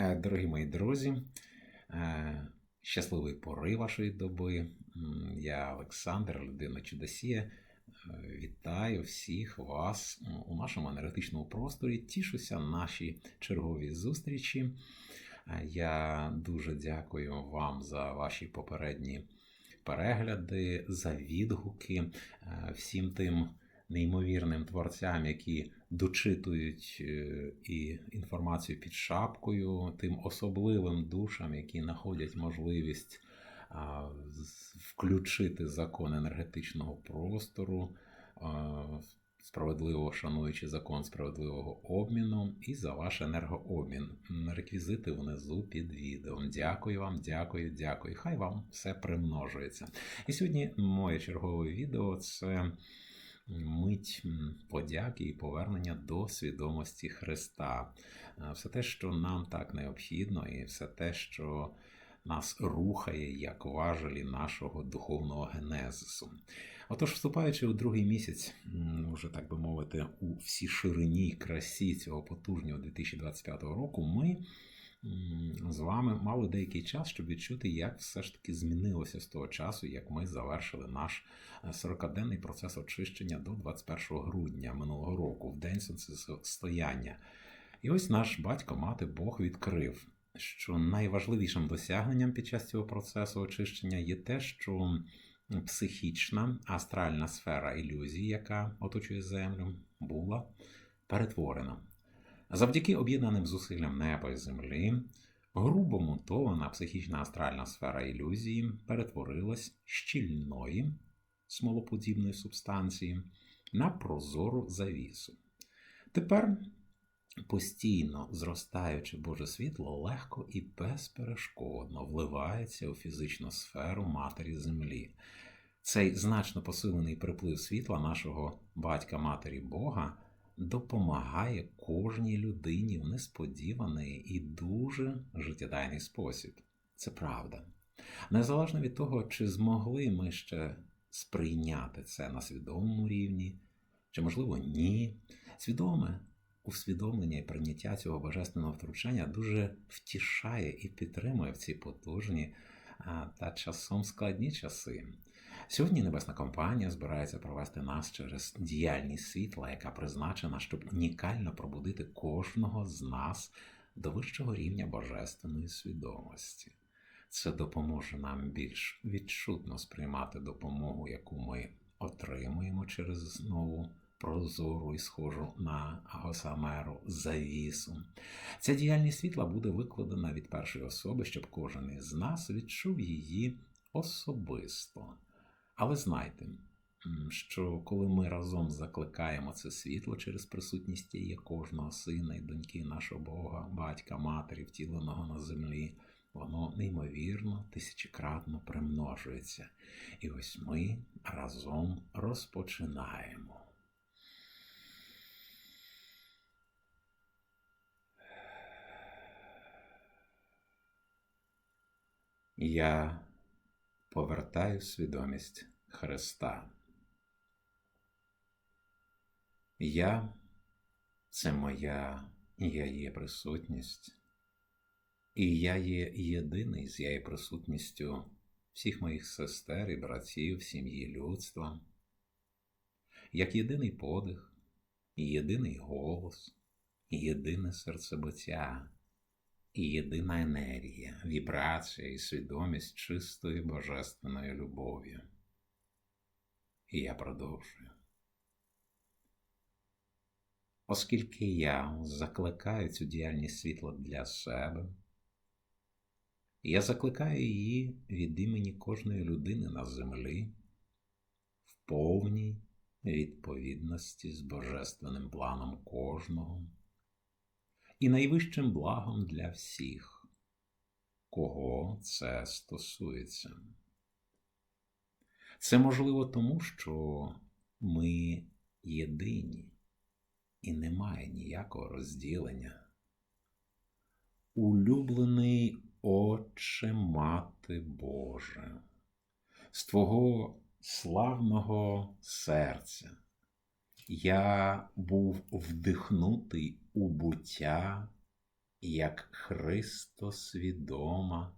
Е, Дорогі мої друзі, е, щасливої пори вашої доби. Я Олександр, людина Чудосія. Е, Вітаю всіх вас у нашому енергетичному просторі. Тішуся нашій черговій зустрічі. Я дуже дякую вам за ваші попередні перегляди, за відгуки всім тим неймовірним творцям, які дочитують е, і інформацію під шапкою, тим особливим душам, які знаходять можливість включити закон енергетичного простору, справедливо шануючи закон справедливого обміну, і за ваш енергообмін. Реквізити внизу під відео. Дякую вам, дякую, дякую. Хай вам все примножується. І сьогодні моє чергове відео це мить подяки і повернення до свідомості Христа. Е, Все те, що нам так необхідно, і все те, що нас рухає як важелі нашого духовного генезису. Отож, вступаючи у другий місяць, вже так би мовити, у всій ширині й красі цього потужнього 2025 року, ми з вами мали деякий час, щоб відчути, як все ж таки змінилося з того часу, як ми завершили наш е, 40-денний процес очищення до 21 грудня минулого року, в день сонцестояння. І ось наш батько, мати Бог відкрив, що найважливішим досягненням під час цього процесу очищення є те, що психічна астральна сфера ілюзії, яка оточує Землю, була перетворена. Завдяки об'єднаним зусиллям неба і землі, грубо монтована психічна астральна сфера ілюзії перетворилась щільної смолоподібної субстанції на прозору завісу. Тепер постійно зростаюче Боже світло легко і безперешкодно вливається у фізичну сферу Матері Землі. Цей значно посилений приплив світла нашого батька Матері Бога допомагає кожній людині в несподіваний і дуже життєдайний спосіб. Це правда. Незалежно від того, чи змогли ми ще сприйняти це на свідомому рівні, чи, можливо, ні. Свідоме усвідомлення і прийняття цього божественного втручання дуже втішає і підтримує в ці потужні та часом складні часи. Сьогодні Небесна компанія збирається провести нас через діяльність світла, яка призначена, щоб унікально пробудити кожного з нас до вищого рівня божественної свідомості. Це допоможе нам більш відчутно сприймати допомогу, яку ми отримуємо через знову прозору і схожу на госамеру завісу. Ця діяльність світла буде викладена від першої особи, щоб кожен із нас відчув її особисто. Але знайте, що коли ми разом закликаємо це світло через присутність є кожного сина і доньки нашого Бога, батька, матері, втіленого на землі, воно неймовірно тисячекратно примножується. І ось ми разом розпочинаємо. Я повертаю свідомість Христа. Я це моя я є присутність, і я є єдиний з я є присутністю всіх моїх сестер і братів, сім'ї людства, як єдиний подих, єдиний голос, єдине серцебиття і єдина енергія, вібрація і свідомість чистої божественної любові. І я продовжую. Оскільки я закликаю цю діяльність світла для себе, я закликаю її від імені кожної людини на землі в повній відповідності з божественним планом кожного і найвищим благом для всіх, кого це стосується. Це можливо тому, що ми єдині і немає ніякого розділення. Улюблений Отче Мати Боже, з Твого славного серця я був вдихнутий у буття як Христосвідома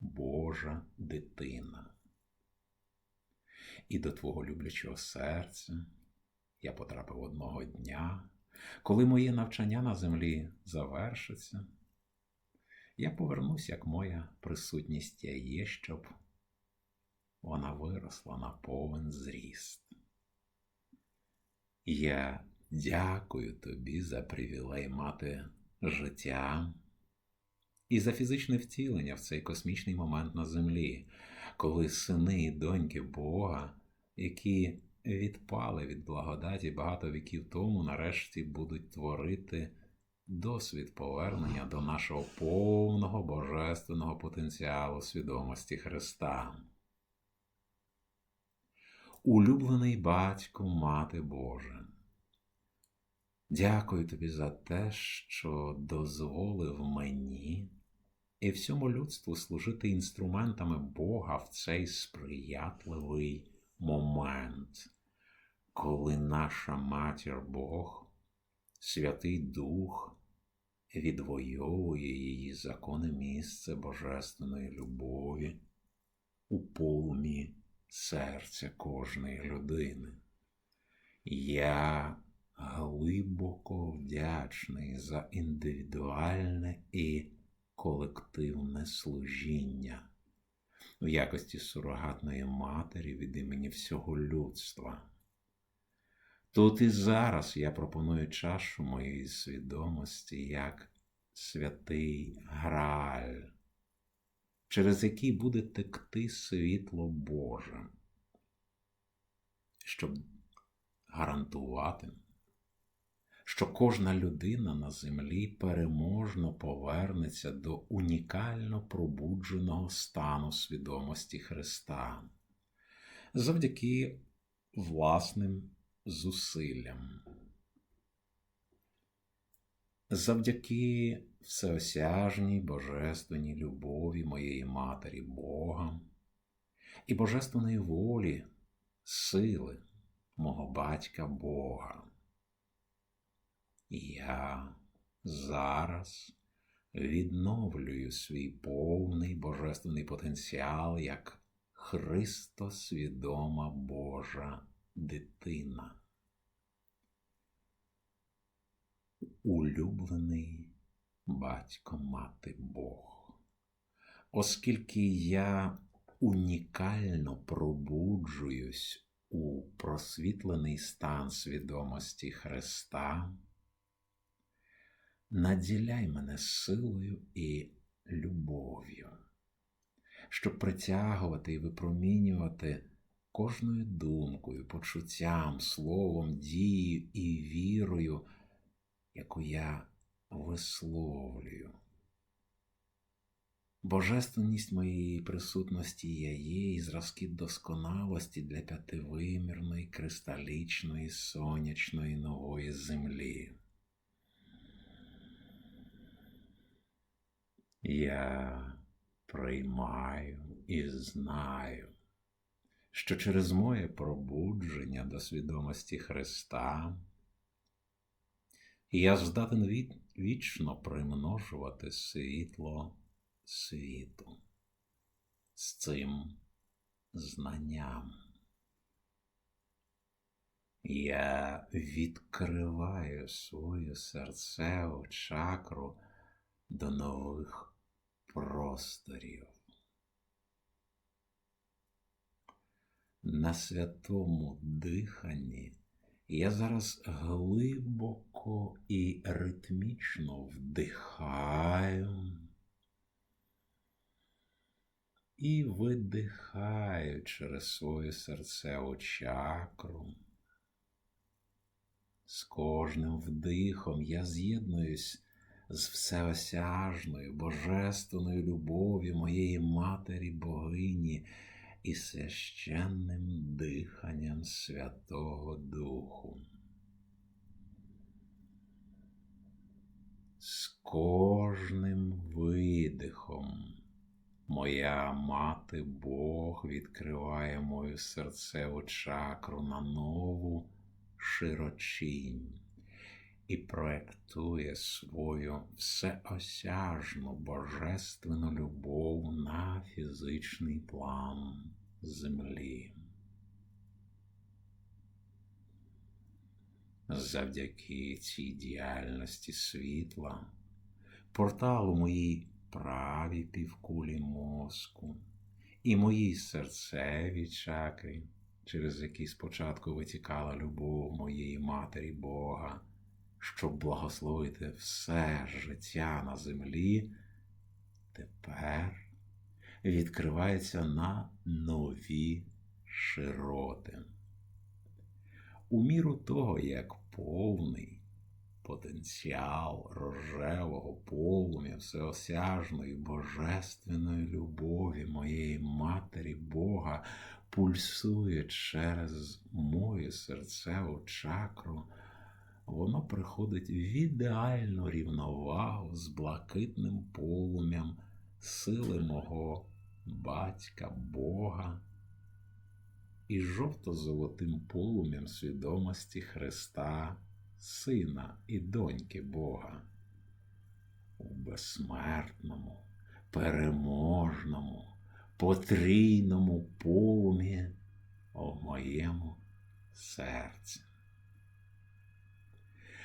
Божа дитина. І до Твого люблячого серця я потрапив одного дня, коли моє навчання на землі завершиться, я повернусь, як моя присутність я є, щоб вона виросла на повен зріст. Я дякую тобі за привілей мати життя і за фізичне втілення в цей космічний момент на землі, коли сини і доньки Бога, які відпали від благодаті багато віків тому, нарешті будуть творити досвід повернення до нашого повного божественного потенціалу свідомості Христа. Улюблений батько, мати Боже. Дякую тобі за те, що дозволив мені і всьому людству служити інструментами Бога в цей сприятливий момент, коли наша матір Бог, Святий Дух, відвоює її законне місце божественної любові у полумі серця кожної людини. Я глибоко вдячний за індивідуальне і колективне служіння в якості сурогатної матері від імені всього людства. Тут і зараз я пропоную чашу моєї свідомості як святий Грааль, через який буде текти світло Боже, щоб гарантувати що кожна людина на землі переможно повернеться до унікально пробудженого стану свідомості Христа завдяки власним зусиллям. Завдяки всеосяжній божественній любові моєї Матері Бога і божественної волі, сили мого батька Бога. Я зараз відновлюю свій повний божественний потенціал як Христосвідома Божа дитина. Улюблений батько мати Бог, оскільки я унікально пробуджуюсь у просвітлений стан свідомості Христа наділяй мене силою і любов'ю, щоб притягувати і випромінювати кожною думкою, почуттям, словом, дією і вірою, яку я висловлюю. Божественність моєї присутності я є і зразки досконалості для п'ятивимірної, кристалічної, сонячної нової землі. Я приймаю і знаю, що через моє пробудження до свідомості Христа я здатен вічно примножувати світло світу з цим знанням. Я відкриваю свою серцеву чакру до нових просторів. На святому диханні я зараз глибоко і ритмічно вдихаю і видихаю через свою серцеву чакру. З кожним вдихом я з'єднуюсь з всеосяжною, божественною любов'ю моєї Матері Богині і священним диханням Святого Духу. З кожним видихом моя мати Бог відкриває мою серцеву чакру на нову широчінь і проектує свою всеосяжну божественну любов на фізичний план землі. Завдяки цій діяльності світла, порталу моїй правій півкулі мозку і моїй серцевій чакрі, через які спочатку витікала любов моєї матері Бога, щоб благословити все життя на землі, тепер відкривається на нові широти. У міру того, як повний потенціал рожевого полум'я всеосяжної божественної любові моєї матері Бога пульсує через мою серцеву чакру, воно приходить в ідеальну рівновагу з блакитним полум'ям сили мого батька Бога і жовто-золотим полум'ям свідомості Христа, Сина і доньки Бога. У безсмертному, переможному, потрійному полум'ї в моєму серці.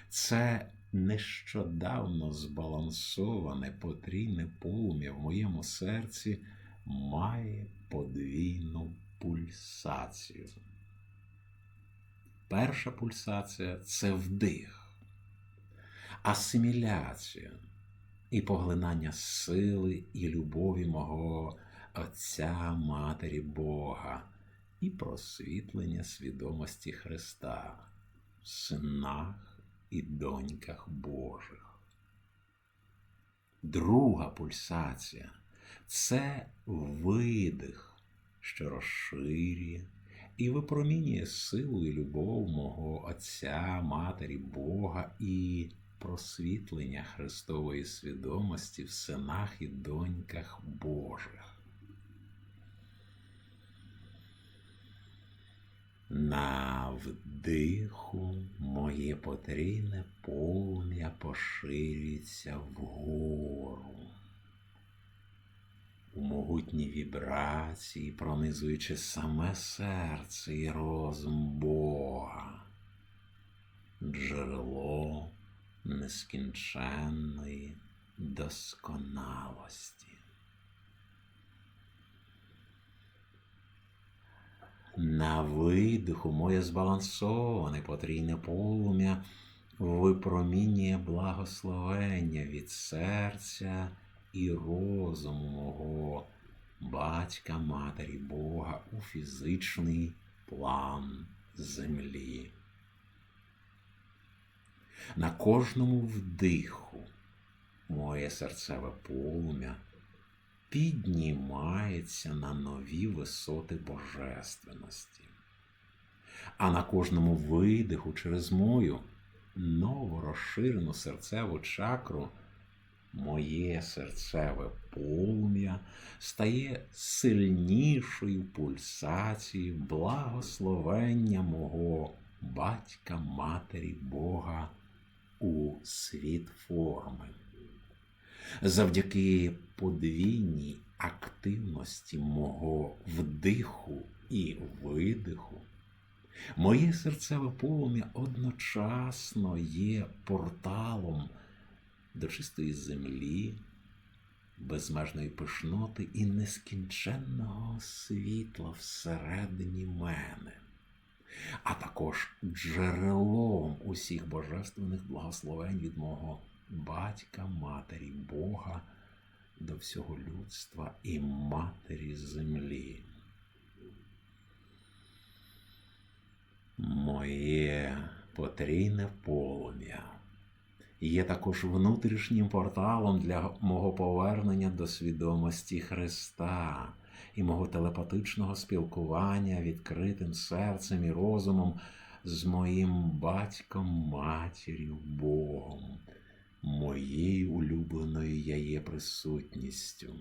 Це нещодавно збалансоване потрійне полум'я в моєму серці має подвійну пульсацію. Перша пульсація це вдих, асиміляція і поглинання сили і любові мого Отця Матері Бога і просвітлення свідомості Христа в синах і доньках Божих. Друга пульсація це видих, що розширює і випромінює силу і любов мого Отця, Матері Бога і просвітлення Христової свідомості в синах і доньках Божих. На вдиху моє потрійне полум'я поширюється вгору. У могутні вібрації, пронизуючи саме серце і розум Бога, джерело нескінченної досконалості. На видиху моє збалансоване потрійне полум'я випромінює благословення від серця і розуму мого батька Матері Бога у фізичний план землі. На кожному вдиху моє серцеве полум'я піднімається на нові висоти божественності. А на кожному видиху через мою ново розширену серцеву чакру моє серцеве полум'я стає сильнішою пульсацією благословення мого батька Матері Бога у світ форми. Завдяки подвійній активності мого вдиху і видиху, моє серцеве полум'я одночасно є порталом до чистої землі, безмежної пишноти і нескінченного світла всередині мене. А також джерелом усіх божественних благословень від мого батька, матері Бога до всього людства і матері землі. Моє потрійне полум'я є також внутрішнім порталом для мого повернення до свідомості Христа і мого телепатичного спілкування відкритим серцем і розумом з моїм батьком, матір'ю Богом моєю улюбленою я є присутністю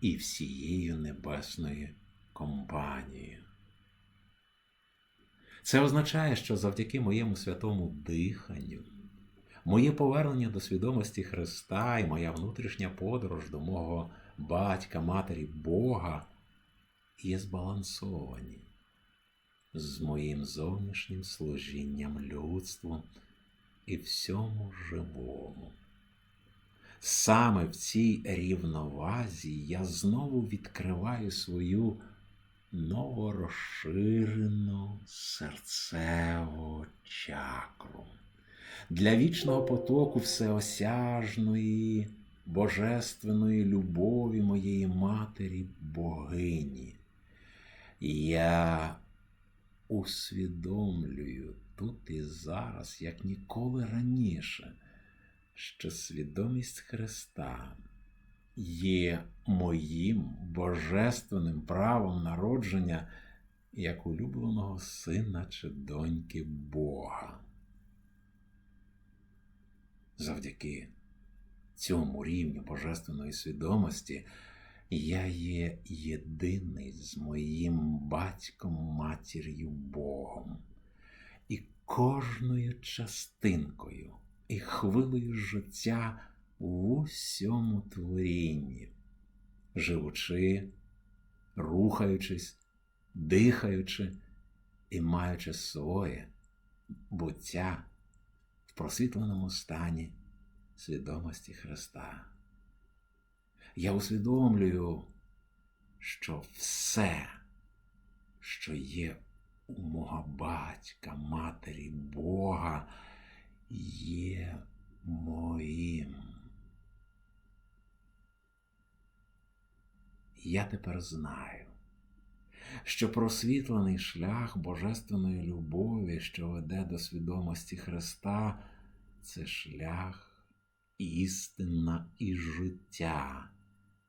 і всією небесною компанією. Це означає, що завдяки моєму святому диханню, моє повернення до свідомості Христа і моя внутрішня подорож до мого батька, матері, Бога є збалансовані з моїм зовнішнім служінням людству і всьому живому. Саме в цій рівновазі я знову відкриваю свою новорозширену серцеву чакру для вічного потоку всеосяжної, божественної любові моєї матері богині. Я усвідомлюю тут і зараз, як ніколи раніше, що свідомість Христа є моїм божественним правом народження як улюбленого сина чи доньки Бога. Завдяки цьому рівню божественної свідомості я є єдиний з моїм батьком, матір'ю Богом, і кожною частинкою і хвилею життя в усьому творінні, живучи, рухаючись, дихаючи і маючи своє буття просвітленому стані свідомості Христа. Я усвідомлюю, що все, що є у мого батька, матері Бога, є моїм. Я тепер знаю, що просвітлений шлях божественної любові, що веде до свідомості Христа, це шлях істина і життя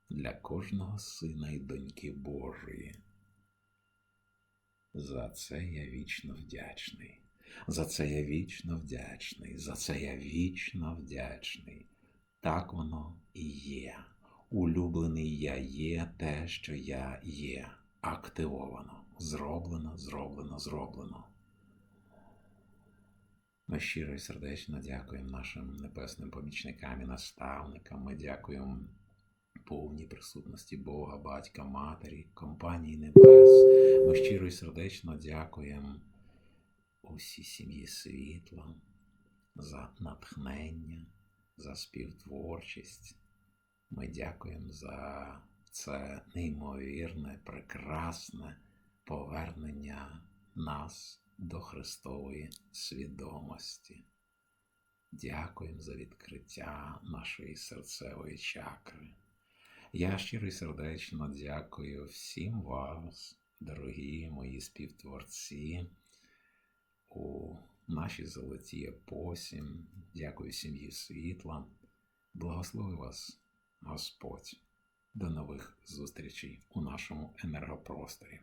для кожного сина і доньки Божої. За це я вічно вдячний. За це я вічно вдячний. За це я вічно вдячний. Так воно і є. Улюблений я є те, що я є. Активовано, зроблено, зроблено, зроблено. Ми щиро і сердечно дякуємо нашим небесним помічникам і наставникам. Ми дякуємо повній присутності Бога, Батька, Матері, компанії Небес. Ми щиро і сердечно дякуємо усій сім'ї світла за натхнення, за співтворчість. Ми дякуємо за це неймовірне, прекрасне повернення нас до Христової свідомості. Дякуємо за відкриття нашої серцевої чакри. Я щиро і сердечно дякую всім вас, дорогі мої співтворці, у нашій золотій епосі. Дякую сім'ї світла. Благослови вас, Господь. До нових зустрічей у нашому енергопросторі.